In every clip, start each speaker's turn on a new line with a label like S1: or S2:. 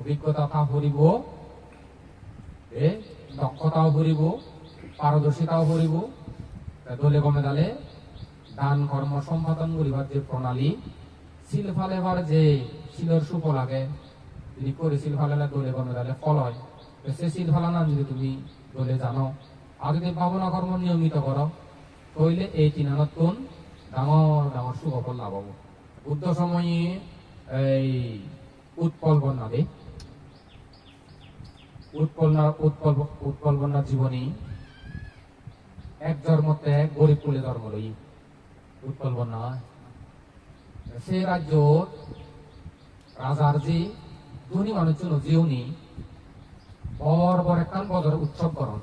S1: অভিজ্ঞতা ভরিব, এ দক্ষতাও ভরিব, পারদর্শিতাও ভরিব। তা দলে গমে দালে দান, কর্ম, সম্পাদন করিবার যে প্রণালী, শিল ফালেবার যে শিলের সুপ লাগে, যদি করে শিল ফালালে দলে গমে দালে ফল হয়। তো সে শিল ফালানা যদি তুমি দলে জানো, আর যদি ভাবনা কর্ম নিয়মিত করো তাহলে এই তিনানতুন ডাঙর ডাঙর সুফল লাভ বুদ্ধ সময়ে এই উৎপল বন্যাদে উৎপল উৎপল উৎপল বন্যার জীবনী, এক জন্মতে গরিব কুলে জন্ম লই উৎপল বন্যা সে রাজ্য রাজার যে ধনী মানুষ জন্য জিওনি বর বর একখান বদর উৎসব করন।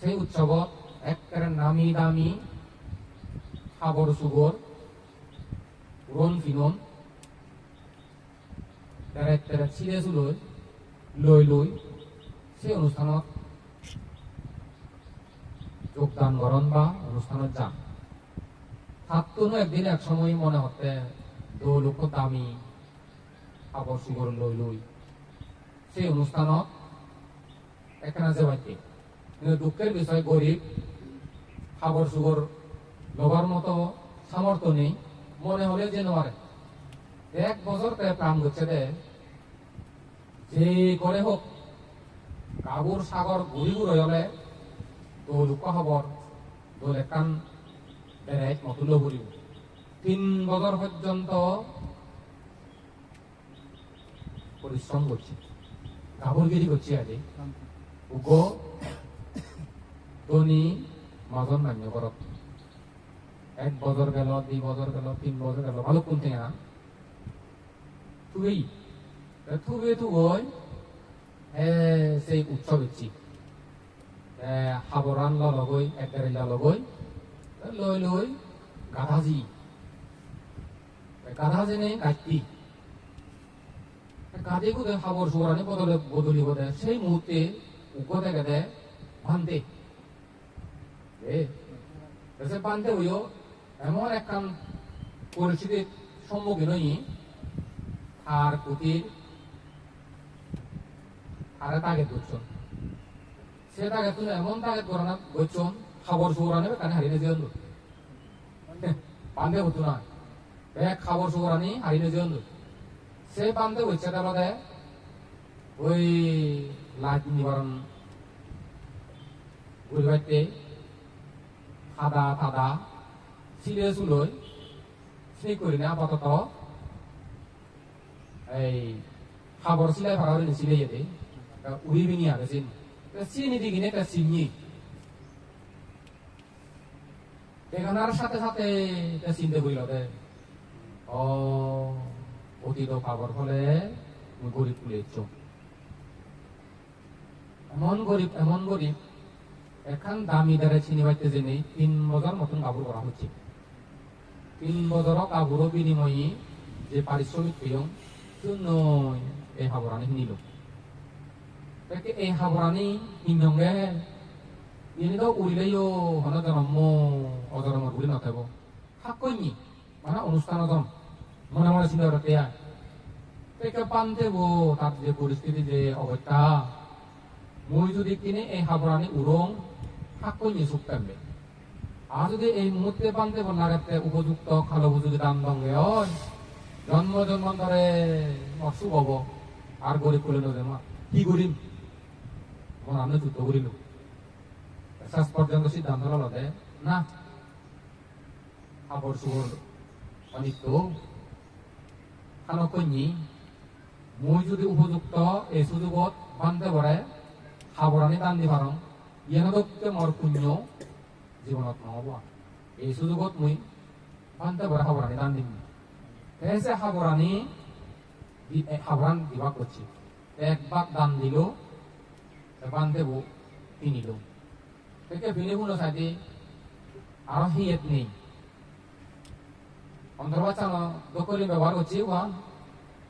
S1: সেই উৎসবত একেবারে নামি দামি সাগর সুগর রন ফিনন তেরে তেরে ছিঁড়ে চুলৈ লৈ লৈ সেই অনুষ্ঠানত যোগদান করন বা অনুষ্ঠানত যান থাকতনো একদিন এক সময় মনে হতে দৌল খুব দামি খাবার সুগর লৈ লৈ সেই অনুষ্ঠানত এখানে যে বাড়তে কিন্তু দুঃখের বিষয়, গরিব খাবার সুগর লবার মতো সামর্থ্য নেই, মনে হলে যে নয় এক বছর তে প্রাণ করছে দে। যে করে হোক, কাবুর সাগর ঘুরি ঘুরে হলে তো লুকা খবর দোল একান বেড়াই মতুলো ঘুরিব তিন বছর পর্যন্ত পরিশ্রম করছি কাবুরগিরি করছি আজি। উগ, ধনী মাজন মান্য করত এক বছর গেল, দুই বছর গেল, তিন বছর গেল ভালো কোন থেকে তুই। তুবে তু সেই উৎসব ইচ্ছি হাবরান ল একেরেলা লগই লৈ লৈ গাধাজি গাধাজি নেই গাইতি কোথায় হাবর সুরানি বদলে বদলি বদলে সেই মুহূর্তে উগ্র দেখে ভান্তে সে বান্ধে হইও এমন একখান পরিস্থিতির সম্মুখীন হই আর কুটির আরে তাকে ধরছন সে তাকে তুমি এমন তাকে করে না বলছন খাবার সুগরা নেবে কানে হারিয়ে যেন বান্ধে হতো না। এক খাবার সুগরা নি হারিয়ে যেন সে বান্ধে হচ্ছে তাহলে ওই লাইট নিবারণ। বুঝবাইতে সাদা সাদা। চুলৈ চিনি করি না, আপাতত। এই, খাবার সিলাই ভাড়া হলে যেতে উড়ি বিনি আগে চিন চিনি দি কিনে তা চিনি এখানার সাথে সাথে চিনতে বইল ও অতীত খাবার ফলে গরিব তুলে চোখ এমন গরিব এমন গরিব এখান দামি দ্বারা চিনি পাইতে নেই তিন বছর মতন কাপড় করা হচ্ছে তিন বছর কাপড় বিনিময়ে যে পারিশ্রমিক শূন্য এই হাবরানি নিল তাকে এই হাবরানি হিমঙ্গে ini তো উড়িলে ইও হন জন্ম অজন্ম উড়ি নথাব হাকনি মানে অনুষ্ঠান জন মনে মনে চিন্তা করতে তাকে পান্তেব তার যে পরিস্থিতি যে অবস্থা মই যদি কিনে এই হাবরানি উরং হাকনি সুখ পাবে আর যদি এই মুহূর্তে পান্তে লাগাতে উপযুক্ত খালো উপযোগী দাম দঙ্গে হয় জন্ম জন্মান্তরে অসুখ হব আর গরিব করে নদে মা কি গরিব আমার আমি যুদ্ধ করিল শেষ পর্যন্ত সিদ্ধান্ত হলো যে না আবর সুর অনিত্য খানো মই যদি উপযুক্ত এই সুযোগত বান্ধে পৰে সাৱধানে দান দি পাৰোঁ ইয়ানতকৈ মোৰ পুণ্য জীৱনত নহ'ব। এই সুযোগত মই বান্ধে পৰে সাৱধানে দান দিম এসে সাবরানি সাবরান দিবা করছি এক বাক দান দিল বান দেব কিনিল থেকে ফিনে কোনো সাইডে আরও হিয়েত নেই অন্তর্বাচানো দকলি ব্যবহার করছি ওয়ান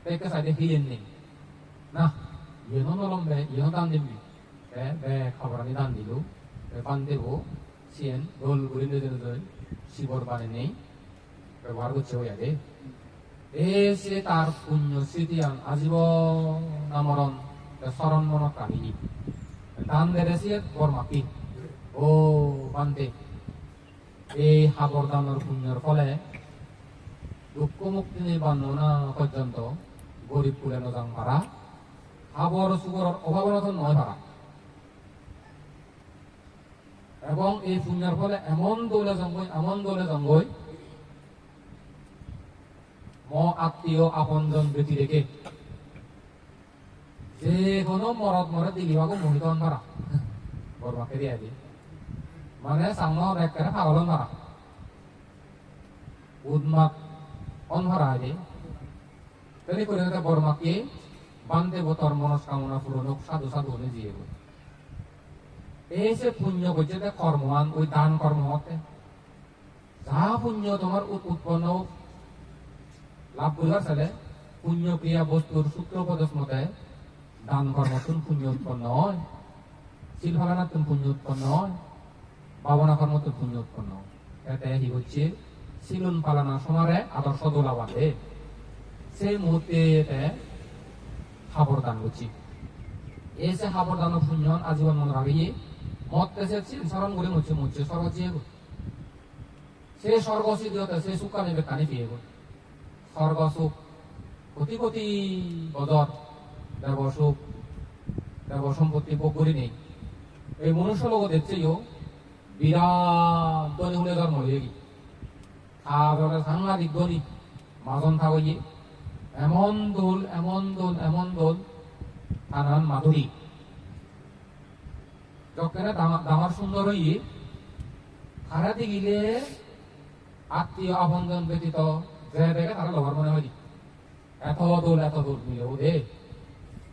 S1: থেকে সাইডে হিয়েত নেই। না ইয়েনো নলম্বে ইয়েনো দান দিবি বে। বে খাবরানি দান দিল। বান দেব সিয়েন গুলি নদী শিবর বানে নেই। ব্যবহার করছে ওই আগে এসে তার পুণ্য স্মৃতি আজীবন নামরণ স্মরণ মন কামিনী দেরেছে বর্মাকি ও বান্তে এই হাবর দানের পুণ্যের ফলে দুঃখ মুক্তি নির্বাণ না পর্যন্ত গরিব কুলে নজাং ভাড়া হাবর সুগর অভাবনত নয় ভাড়া এবং এই পুণ্যের ফলে এমন দৌলে জঙ্গই, এমন দৌলে জঙ্গই ম আত্মীয় আপনজন বেটি রেখে যে কোনো মরদ মরে দিলিবাগো মোহিত মারা বরমাকে দিয়ে দি মানে সামনে একেবারে পাগল মারা উন্মাদ অনভরা আগে তেনে করে বরমাকে বান্ধে বতর মনস্কামনা পূরণ সাধু সাধু হলে জিয়ে এই যে পুণ্য করছে কর্মমান ওই দান কর্ম হতে যা পুণ্য তোমার উৎ- উৎপন্ন লাভ করিবার ছেলে পুণ্য ক্রিয়া বস্তুর সূত্র পদস মতে দান কর্মতুন পুণ্য উৎপন্ন হয়। শিল ভাগানাতুন পুণ্য উৎপন্ন হয়। ভাবনা কর্মতুন পুণ্য উৎপন্ন এতে হি হচ্ছে, শিলুন পালনা সমারে আদর্শ দোলা বাঁধে। সেই মুহূর্তে এতে খাবার দান করছি এসে খাবার দান পুণ্য আজীবন মনে রাখিয়ে, মত দেশে স্মরণ করে মুচ্ছে মুচ্ছে স্বর্গ। সে স্বর্গ সে সুখ কানি পেয়ে গো। স্বর্গ সুখ কোটি কোটি বদর সম্পত্তি ভোগ করি নেই। এই মনুষ্য লোক দেখছেও বিরাট ধনী হলে জন্ম হয়ে গি সাংঘাতিক মাজন থাকইয়ে। এমন দোল এমন দোল এমন দোল, তার নাম মাধুরী। যখন দামার সুন্দর হইয়ে হারাতে গিলে আত্মীয় আপনজন ব্যতীত যে দেখে তারা লবার মনে হয় এত দোল এত দোল মিলে ও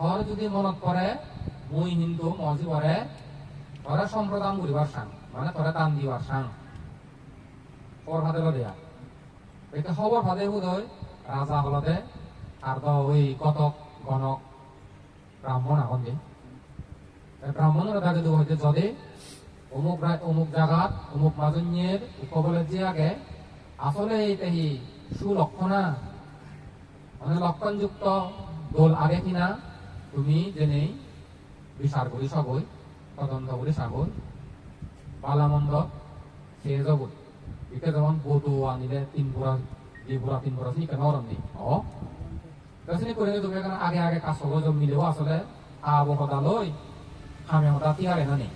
S1: ঘর যদি মনত পরে মুই হিন্দু, মজি পরে তোরা সম্প্রদান করিবার সাং মানে তোরা দান দিবার সাং। খবর ভাতে দেয়া এটা খবর ভাতে বোধ হয়, রাজা হলতে তো ওই কতক, গণক, ব্রাহ্মণ এখন যে ব্রাহ্মণের দাগে দেওয়া হয়েছে যদি, অমুক অমুক জাগাত, অমুক মাজন্যের উপবলের যে আগে, আসলে হি সুলক্ষণা মানে লক্ষণযুক্ত দোল আগে কিনা। তুমি জেনেই বিচার করি সবই তদন্ত করি সাগর বালামন্দ সে যাব ইকে যেমন বধু আনিলে তিন বুড়া দুই বুড়া তিন বুড়া সি কেন অরম নেই অ। তাছাড়া করে তুমি এখানে আগে আগে কাজ জব মিলেও আসলে আবহদা লই খামে হতা তিয়ারে না নেই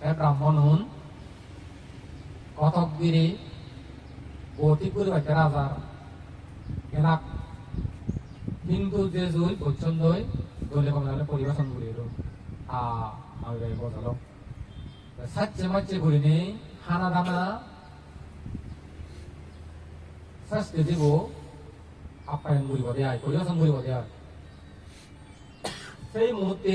S1: এ ব্রাহ্মণ হুন কথক গিরি বতি করে রাজার এলাক কিন্তু যে জুই পছন্দ হই দলে কমলালে পরিবেশন করে এলো আ বসালো সাচ্চে মাচ্চে করে নেই হানা দানা। শাস্তি দিব। আপ্যায়ন করিব দেয় পরিবেশন করিব দেয়। সেই মুহূর্তে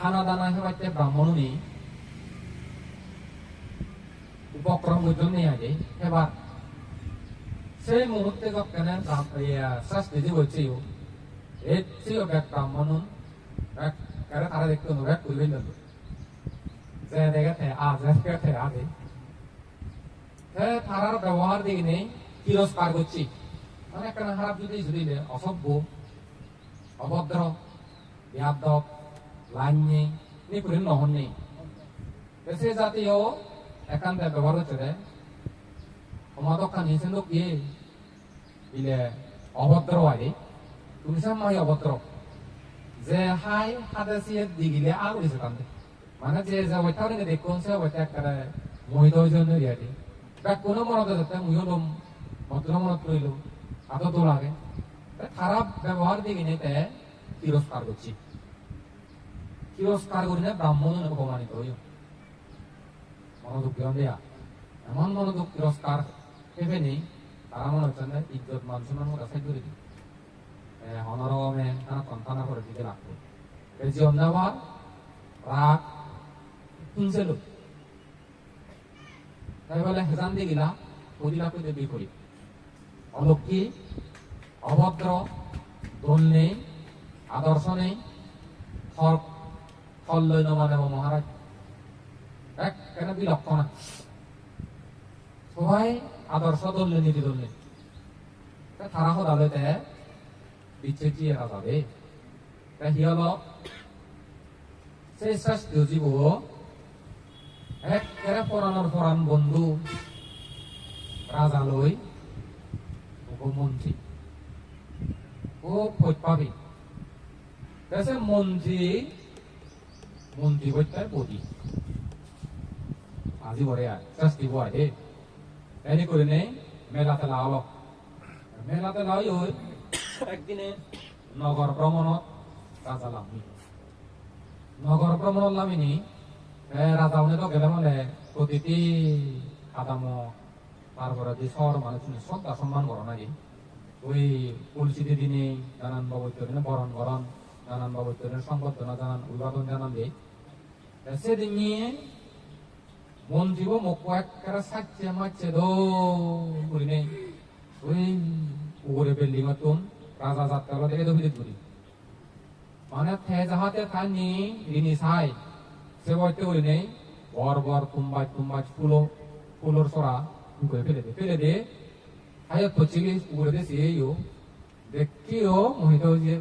S1: হানা দানা হেবাইতে ব্রাহ্মণ উপক্রম বুঝুন নেই আগে এবার সেই মুহূর্তে যখন শাস্তি দিব চেয়েও এই চেয়েও ব্যাগ ব্রাহ্মণ ব্যাগ কারে তারা দেখতে ব্যাগ করবেন না যে দেখে আ যে দেখে আগে হ্যাঁ তারার ব্যবহার দিকে নেই তিরস্কার করছি মানে একটা খারাপ যদি ঝুলিলে অসভ্য অভদ্র বিয়াদব লাইন নি করে নহন নেই সে জাতীয় একান্ত ব্যবহার হচ্ছে রে সমাদকান হিসেবে লোক ইয়ে ইলে অভদ্র আরে তুমি সামাই অভদ্র। যে হাই হাদাসিয়ে দিগিলে আগুলিছে তান্তে। মানে যে যে ওইটারে দেখুন, সে ওইটা একটা মহিলা জন্য ইয়াটি বা কোনো মনত যাতে মুইও লম মন্ত্র মনত রইল এত তো লাগে তা খারাপ ব্যবহার দিকে নিতে তিরস্কার করছি। তিরস্কার করি না ব্রাহ্মণ অপমানিত হইও। মনোযোগ দেয়া। এমন মনোযোগ তিরস্কার ভেবে নেই। তারা হচ্ছে ইজ্জত মান সম্মান মতো সাইড করে দিই অনরমে তারা তন্তানা করে লাগবে এই যে অন্যাবার রাগ শুনছিল তাই বলে হেজান দিয়ে গিলা পদিলা করে বিয়ে করি অলক্ষী অভদ্র দোল নেই আদর্শ নেই ফল ফল লই নমানে মহারাজ এক কেন বিলক্ষণ সবাই আদর্শ দললে নীতি দললে তারা হদালে তে বিচ্ছে চিয়ে যাবে। তা সেই শাস্ত্রীয় জীব। একেবারে পরানোর পরাণ বন্ধু রাজালৈ মন্ত্রী ও খোঁজ পাবি দেশে মন্ত্রী মন্ত্রী বৈতায় বদি আজি বরে আর শাস্তি বয় এনি করে নেই মেলাতে লাগালো মেলাতে লাই ওই একদিনে নগর ভ্রমণত রাজা লামি নগর ভ্রমণত লামিনি রাজা উনি তো গেলে মানে প্রতিটি আদাম তারপরে যে শহর মানুষ শ্রদ্ধা সম্মান করো নাকি? ওই পরিচিতি দিনে নানান বাবত্য দিনে বরণ করণ নানান বাবত্য দিনে সংবর্ধনা জানান অভিবাদন জানান দিয়ে সেদিন নিয়ে মন্ত্রী ও মুখ সাচ্ছে মাচ্ছে দো করি নেই। ওই উপরে বিল্ডিং তুন রাজা যাত্রা দেখে দবিতে করি। মানে থে যাহাতে থানি রিনি সাই, সে বলতে করি নেই। বর বর তুম্বাজ তুম্বাজ ফুলো, ফুলোর সরা করে ফেলে দে ফেলে দে। আয় তো চিলি উপরে দে সে ইও দেখিও মোহিত হয়ে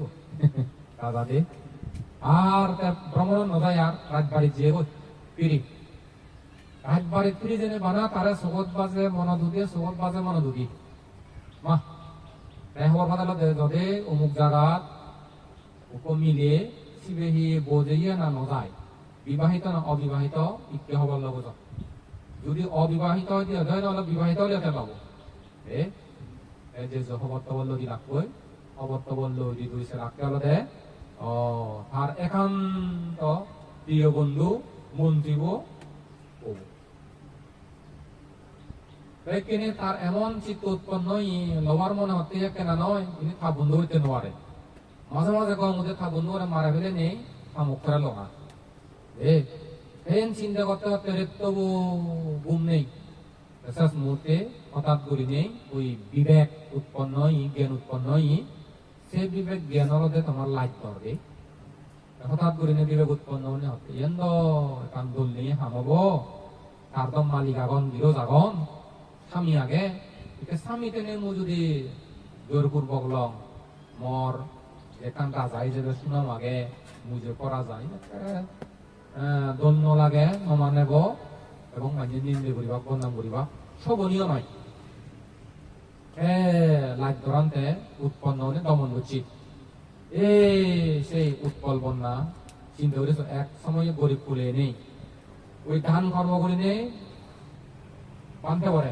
S1: রাজা দে। আর তার ভ্রমণ নজায় আর রাজবাড়ি যে পিড়ি। রাজবাড়ি পিড়ি জেনে বানা তারা সগত বাজে মন দুদি সগত বাজে মন দুদি মা রেহবর ফাদাল যদি অমুক জায়গাত উপমিলে সিবেহি বোঝেইয়ে না নজায়। বিবাহিত না অবিবাহিত ইকে হবার লব যদি অবিবাহিত দিয়ে হয় নহলে বিবাহিত হলে লব এ যে হবর্তবল্ল দি রাখবই অবর্তবল্ল দি দুইছে রাখতে হলে দে ও তার একান্ত প্রিয় বন্ধু মন্ত্রী ও কিন্তু তার এমন চিত্ত উৎপন্ন লবার মনে হতে কেন নয় ইনি থা বন্ধু হইতে নোয়ারে মাঝে মাঝে কম মধ্যে থা বন্ধু মারা ফেলে নেই থা মুখ করে লগা এ হেন চিন্তা করতে করতে তবু ঘুম নেই শেষ মুহূর্তে হঠাৎ করে নেই ওই বিবেক উৎপন্ন জ্ঞান উৎপন্ন সে বিবেক জ্ঞান হলে তোমার লাইট করবে হঠাৎ করে নেই বিবেক উৎপন্ন হলে হতে কান দোল নিয়ে হামাবো তার দম মালিক আগন বিরোধ আগন স্বামী আগে এটা স্বামী তেনে মু যদি জোরপূর্বক লং, মর এখান রাজা হিসেবে শুনাম আগে মুজে করা যায় দল নলাগে নমানেব এবং মাঝে নিন্দে করিবা বদনাম করিবা শোভনীয় নয় লাজ ধরান্তে উৎপন্ন হলে দমন উচিত এ, সেই উৎপল বন্যা, চিন্তা করেছ এক সময় গরিব কুলে নেই। ওই ধান কর্ম করে নেই বাঁধতে পারে।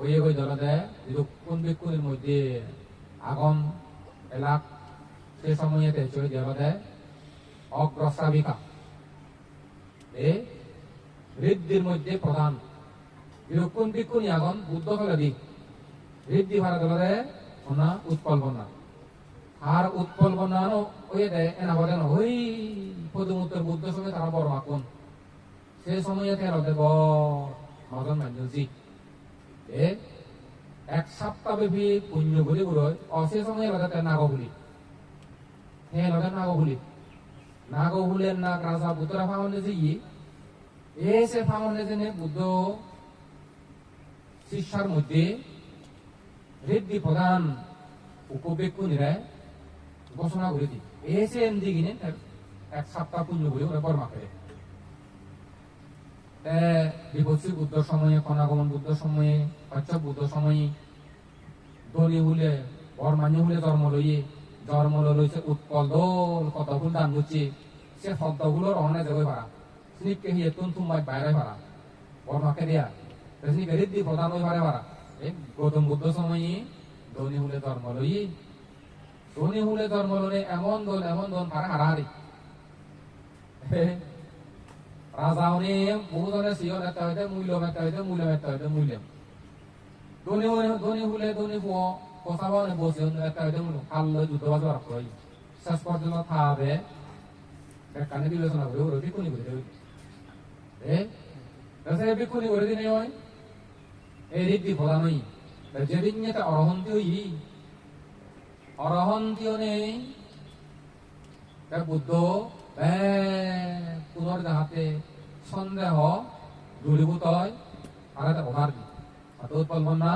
S1: ওই গই ধরা দেয় কোন বিক্ষুনির মধ্যে আগম, এলাক, সে সময়ে চলে ধরা দেয়, অগ্রস্রাবিকা। এ ঋদ্ধির মধ্যে প্রধান বিরক্ষণ বিক্ষুনি আগন বুদ্ধ ফেলে দিক ঋদ্ধি ভাড়া দলে ওনা উৎপল বন্যা। আর উৎপল বন্যা ওই দেয়, এনা বলে না ওই পদমুত্তর বুদ্ধ সময় তারা বড় আকুন সে সময়ে তেরো দেব মদন এ এক সপ্তাহ ব্যাপী পুণ্য বলি বুড়োয় অসে সময় লাগে নাগবুলি। হ্যাঁ লাগে নাগবুলি নাগবুলের নাগ রাজা বুতরা ফাউন্ডে যে এসে ফাউন্ডে যে বুদ্ধ শিষ্যার মধ্যে ঋদ্ধি প্রধান উপবেক্ষণীরা ঘোষণা করে দিই এসে এমদি কিনে এক সপ্তাহ পুণ্য বলে ওরা বর্মা করে বিভৎসী বুদ্ধ সময়ে কনাগমন বুদ্ধ সময়ে কচ্ছপ বুদ্ধ সময়ে ধনী হলে বরমান্য হলে জন্ম লইয়ে, জন্ম লইছে উৎপল দোল কতগুলো দান করছে সে শব্দগুলোর অনে যাবে পারা। স্নিপকে হিয়ে তুন তুমাই বাইরে পারা। বর্মাকে দিয়া। তেসনি গরিব প্রধান হয়ে পারে পারা। এই গৌতম বুদ্ধ সময়ই ধনী হলে জন্ম লইয়ে, ধনী হলে জন্ম ললে এমন দল এমন দল পারা হারাহারি। রাজা উনি বহুজনের সিও একটা হইতে মূল্য একটা হইতে মূল্য একটা হইতে মূল্য ধনী হলে ধনী হলে ধনী পুয় কোথাও বসে একটা হইতে মূল্য খাল্লো যুদ্ধ বাজ করা শেষ পর্যন্ত থাবে কানে বিবেচনা করে ওরা বিকুনি করে এ তাছাড়া বিকুনি করে দিনে হয় এই রীতি প্রধানই যেদিন এটা অরহন্তি হই অরহন্তিও নেই বুদ্ধ সন্দেহ দূৰীভূত হয় আৰু এটা অভাৰ দি অত উৎপল না।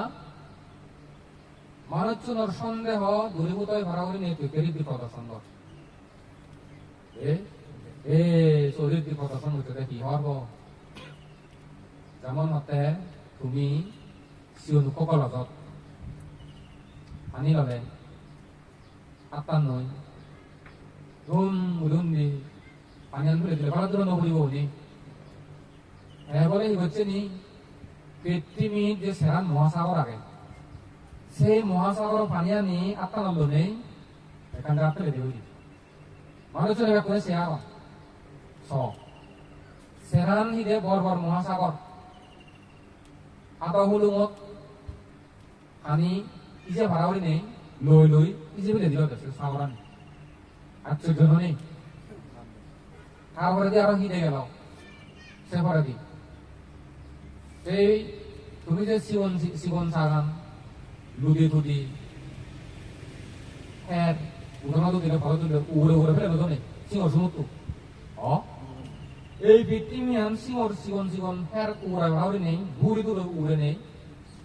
S1: মানুষজনের সন্দেহ দূরীভূত ভাড়া করে নিয়ে তুই প্রদর্শন এ দি প্রদর্শন হচ্ছে দেখি হরব যেমন মতে তুমি চিঞৰ ককলত আনি ললে আত্মাৰ নৈ ধুম উলুম দি পানি আন ফেলে দিলে ভালো ধরে নবরিব উনি এবারে হচ্ছে নি পৃথিবীর যে সেরান মহাসাগর আগে সেই মহাসাগর পানি আনি আত্মা নন্দ নেই এখান থেকে ফেলে দেবে মানুষের এবার করে সে আর সেরান হিদে বর বর মহাসাগর আতা হুলুমত পানি ইজে ভাড়াওয়ারি নেই লই লই ইজে ফেলে দিল সাগরান আশ্চর্য নেই দিয়ে আরও হিটে গেল সে পরে দি এই তুমি যে জীবন জীবন সাগান লুদি টুদি হ্যাঁ উদাহরণ দিলে ভালো দিলে উড়ে উড়ে ফেলে তো সিংহ, সমুদ্র। অ? এই ভিত্তিমিয়ান সিংহর জীবন জীবন হ্যার উড়াই ভাড়ি নেই, ঘুরি দূরে উড়ে নেই।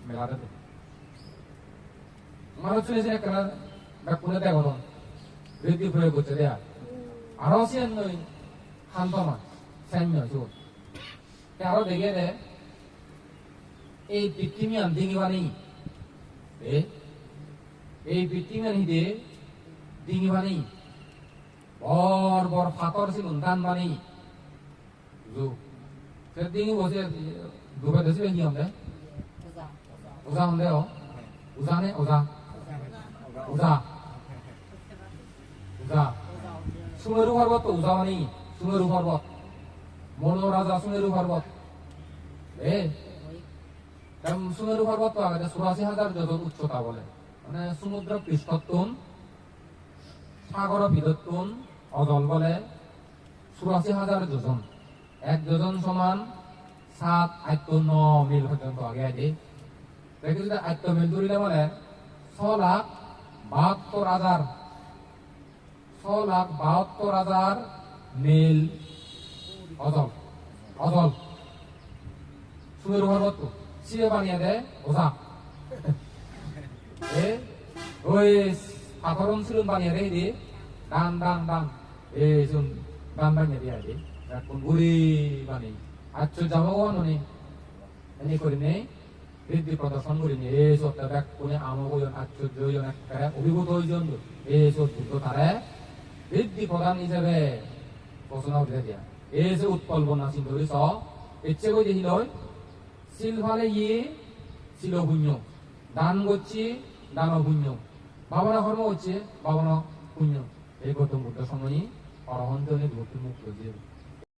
S1: মেলাতে তো মানুষ চলেছে একটা ব্যাকুনে দেখো বৃদ্ধি প্রয়োগ করছে, দেয়া। আরও সিয়ান নই 한동안 생명주 따로 되게 돼. এই পৃথিবীয়ান ডিঙিবানি এ এই পৃথিবীয়ান হিদে ডিঙিবানি বর বর ফাতর ছিল দান বানি জু সে ডিঙি বসে দুবে দেশে কি হবে ওজা হবে ও ওজা নে ওজা ওজা ওজা সুমেরু পর্বত তো ওজা বানি সুমেরু পর্বত মনোরাজা সুমেরু পর্বত। এ? সুমেরু পর্বত তো আগে চুরাশি হাজার যোজন উচ্চতা বলে। মানে সমুদ্র পৃষ্ঠত্বন সাগর বিদত্বন অজল বলে। চুরাশি হাজার যোজন। এক যোজন সমান সাত আত্ম ন মিল পর্যন্ত আগে আগে। দেখি যদি আত্ম মিল ধরিলে মানে ছ লাখ বাহাত্তর হাজার, ছ লাখ বাহাত্তর হাজার মিল অজল অজল সুমেরু পর্বত সিয়ে বানিয়ে দেয় ওঝা এ, ওই পাথরন ছিল বানিয়ে দেয় দি দান দান দান এই শুন দান বানিয়ে দিয়ে দি। এখন গুড়ি বানি। আচ্ছু যাব নি এনে করি নেই বৃদ্ধি প্রদর্শন করি নি। এই সব ব্যাক কোনে আমক হইন আশ্চর্য অভিভূত হইজন এই বুদ্ধ তারে। বৃদ্ধি প্রধান হিসেবে ঘোষণা উঠে দিয়া। এই যে উৎপল বনা সিন্ধুরি স ইচ্ছে কই দেখি লয় সিলভালে ইয়ে ছিল শূন্য দান করছি দান শূন্য ভাবনা কর্ম হচ্ছে ভাবনা শূন্য। এই গৌতম বুদ্ধ সময়ই অরহন্ত ভর্তি মুক্ত দিয়ে